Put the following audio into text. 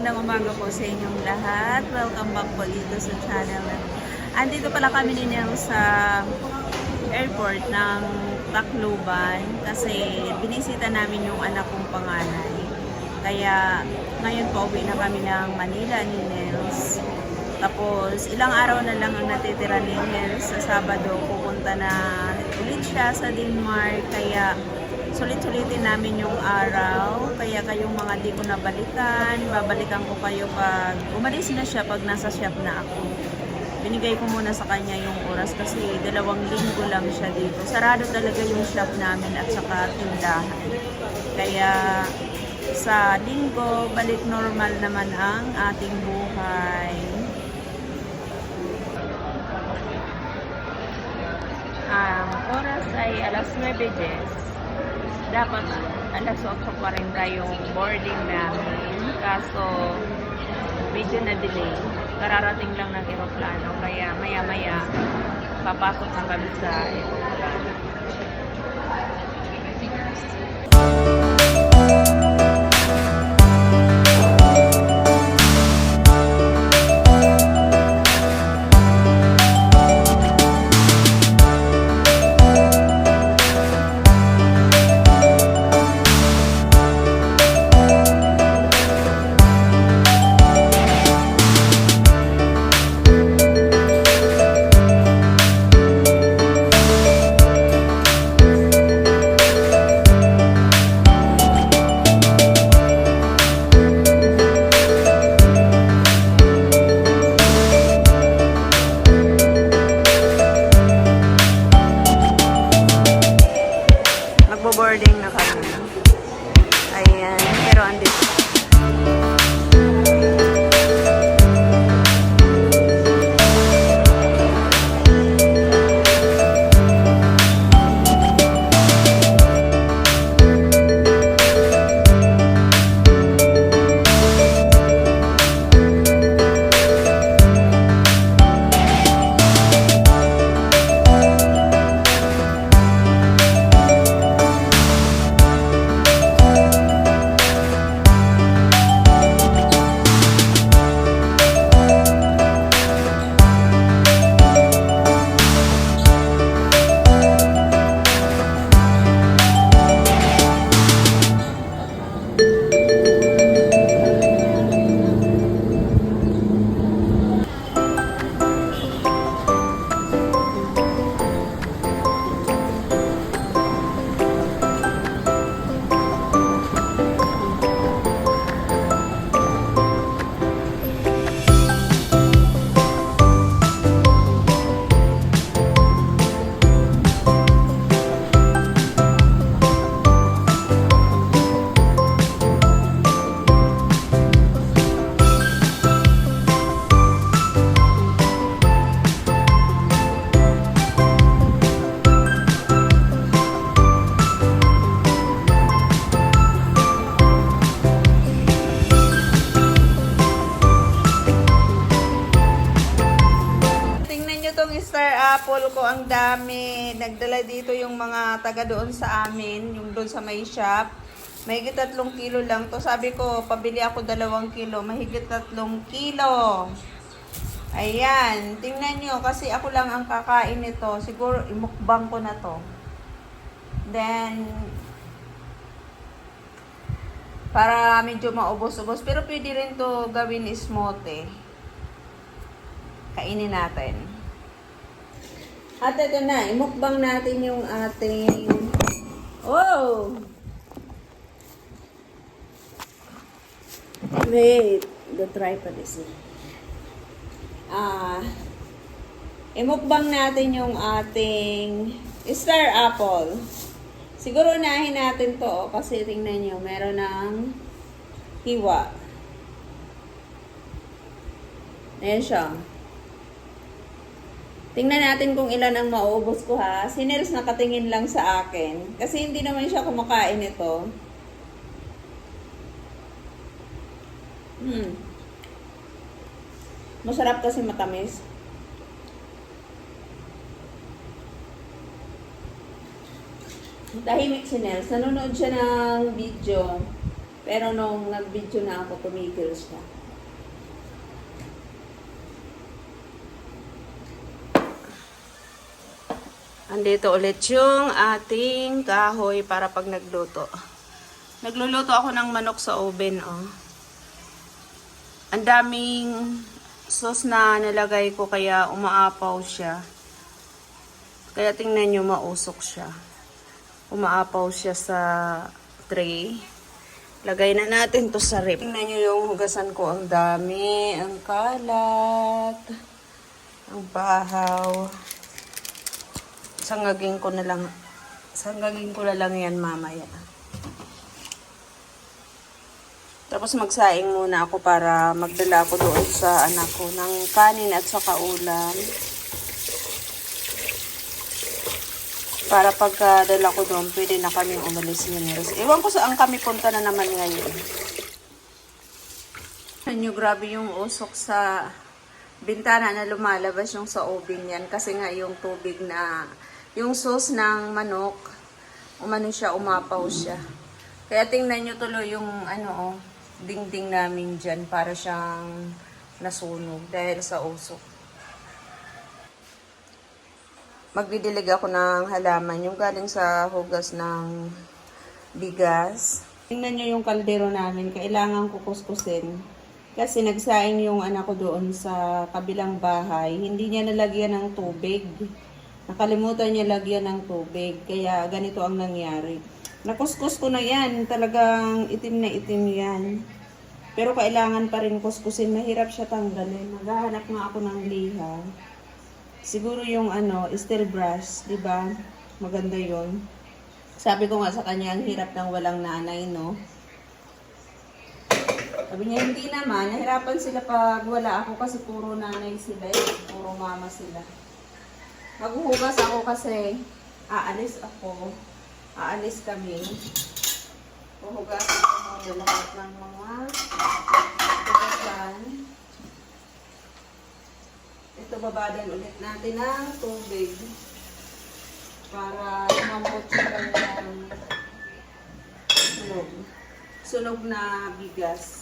magandang umaga po sa inyong lahat. Welcome back po dito sa channel. Andito pala kami ninyo sa airport ng Tacloban kasi binisita namin yung anak kong panganay. Kaya ngayon po uwi na kami ng Manila ni Nels. Tapos ilang araw na lang ang natitira ni Nels. Sa Sabado pupunta na ulit siya sa Denmark. Kaya sulit-sulitin namin yung araw. Kaya kayong mga di ko nabalikan, babalikan ko kayo pag umalis na siya pag nasa shop na ako. Binigay ko muna sa kanya yung oras kasi dalawang linggo lang siya dito. Sarado talaga yung shop namin at saka tindahan. Kaya sa linggo, balik normal naman ang ating buhay. Ang oras ay alas 9.10 dapat alas 8 pa rin tayong boarding namin. Kaso, medyo na delay. Kararating lang ng aeroplano. Kaya maya-maya, papasok na kami sa aeroplano. Star apple ko. Ang dami. Nagdala dito yung mga taga doon sa amin. Yung doon sa may shop. Mahigit tatlong kilo lang to. Sabi ko, pabili ako dalawang kilo. Mahigit tatlong kilo. Ayan. Tingnan nyo. Kasi ako lang ang kakain nito. Siguro, imukbang ko na to. Then, para medyo maubos-ubos. Pero pwede rin to gawin smote. Kainin natin. At ito na, imukbang natin yung ating... Oh! Wait, the tripod is here. Ah, imukbang natin yung ating star apple. Siguro unahin natin to oh, kasi tingnan nyo, meron ng hiwa. Ayan siya. Tingnan natin kung ilan ang mauubos ko ha. Si Nels nakatingin lang sa akin. Kasi hindi naman siya kumakain ito. Hmm. Masarap kasi matamis. Tahimik si Nels. Nanonood siya ng video. Pero nung nag-video na ako, tumigil siya. Andito ulit yung ating kahoy para pag nagluto. Nagluluto ako ng manok sa oven, oh. Ang daming sauce na nalagay ko kaya umaapaw siya. Kaya tingnan nyo, mausok siya. Umaapaw siya sa tray. Lagay na natin to sa rip. Tingnan nyo yung hugasan ko. Ang dami, ang kalat, ang bahaw. Sangagin ko na lang. Sangagin ko na lang yan mamaya. Tapos magsaing muna ako para magdala ko doon sa anak ko ng kanin at saka ulam. Para pagkadala ko doon, pwede na kami umalis Nels. Ewan ko saan kami punta na naman ngayon. Nyo, grabe yung usok sa bintana na lumalabas yung sa oven yan. Kasi nga yung tubig na, yung sauce ng manok, umano siya, umapaw siya. Kaya tingnan nyo tuloy yung ano oh, dingding namin dyan para siyang nasunog dahil sa usok. Magdidilig ako ng halaman, yung galing sa hugas ng bigas. Tingnan nyo yung kaldero namin, kailangan ko kuskusin. Kasi nagsaing yung anak ko doon sa kabilang bahay, hindi niya nalagyan ng tubig. Nakalimutan niya lagyan ng tubig, kaya ganito ang nangyari. Nakuskus ko na yan, talagang itim na itim yan. Pero kailangan pa rin kuskusin, mahirap siya tanggalin. Naghahanap nga ako ng liha. Siguro yung ano, steel brush, di ba? Maganda yon. Sabi ko nga sa kanya, ang hirap ng walang nanay, no? Sabi niya, hindi naman. Nahirapan sila pag wala ako kasi puro nanay sila eh. Puro mama sila. Maghuhugas ako kasi aalis ako. Aalis kami. Huhugasan ko muna lahat ng mga hugasan. Ito babadan ulit natin ng tubig para lumambot sa kanyang sunog. Sunog na bigas.